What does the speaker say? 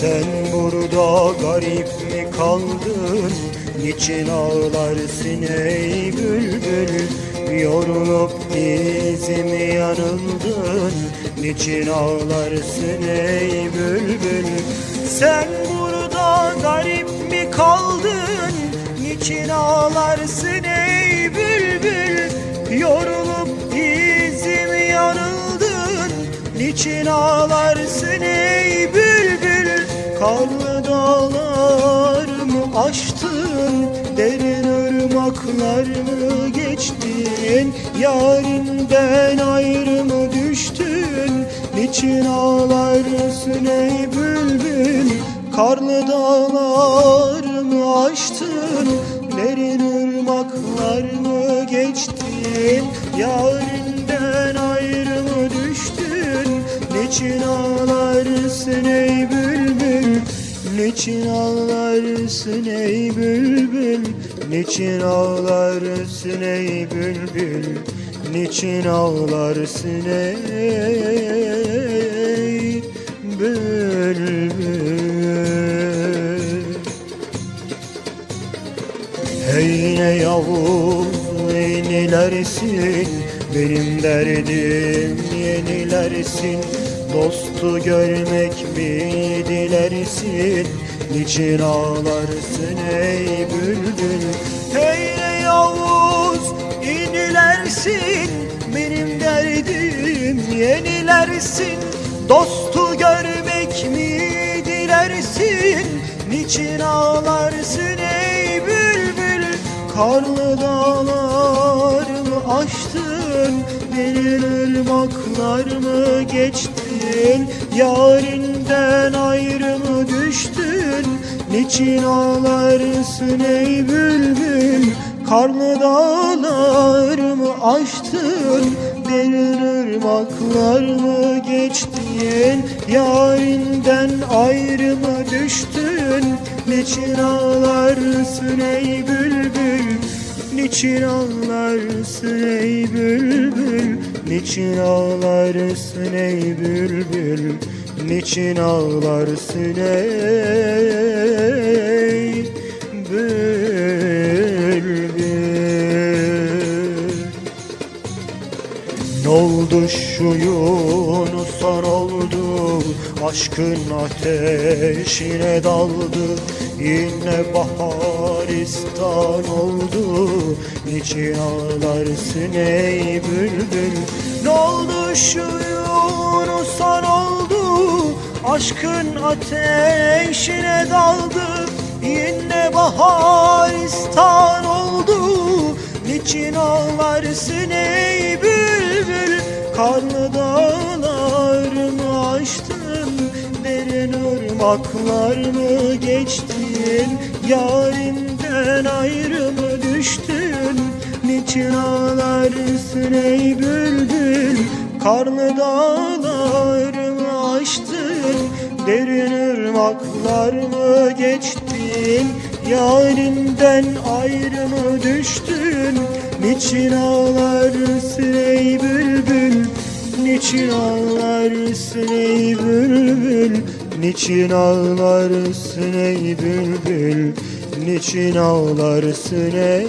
Sen burada garip mi kaldın? Niçin ağlarsın ey bülbül? Yorulup izimi yanıldın Niçin ağlarsın ey bülbül? Sen burada garip mi kaldın? Niçin ağlarsın ey bülbül? Yorulup izimi yanıldın. Niçin ağlarsın ey bülbül? Karlı dağlarımı aştın? Derin ırmaklarımı geçtin? Yarinden ayrı mı düştün Niçin ağlarsın ey bülbül Karlı dağlarımı aştın Derin ırmaklarımı geçtin? Yarinden ayrı mı düştün? Niçin ağlarsın ey bülbül? Niçin ağlarsın ey bülbül? Niçin ağlarsın ey bülbül Niçin ağlarsın ey bülbül. Hey ne yavuz yenilersin Benim derdim yenilersin Dostu görmek mi dilersin? Niçin ağlarsın ey bülbül? Hey ne yavuz inilersin Benim derdim yenilersin. Dostu görmek mi dilersin? Niçin ağlarsın ey bülbül? Karlı dağlarımı aştın? Derin ırmaklarımı geçtin? Yarinden ayrı mı düştün? Niçin ağlarsın ey bülbül Karlı dağlarımı aştın Derin ırmaklarımı geçtin Yarinden ayrı mı düştün Niçin ağlarsın ey bülbül? Niçin ağlarsın ey bülbül? Niçin ağlarsın ey bülbül? Niçin ağlarsın ey ne oldu Aşkın ateşine daldı. Yine baharistan oldu Niçin ağlarsın ey bülbül? Ne oldu şu Yunus'a ne oldu Aşkın ateşine daldı. Yine baharistan oldu Niçin ağlarsın ey bülbül Karlı dağlarımı aştın Derin ırmaklarımı geçtin? Yarinden ayrı mı düştün? Niçin ağlarsın ey bülbül? Karlı dağlarımı aştın Derin ırmaklarımı geçtin Yarinden ayrı mı düştün? Niçin ağlarsın ey bülbül? Niçin ağlarsın ey bülbül? Niçin ağlarsın ey bülbül? Niçin ağlarsın ey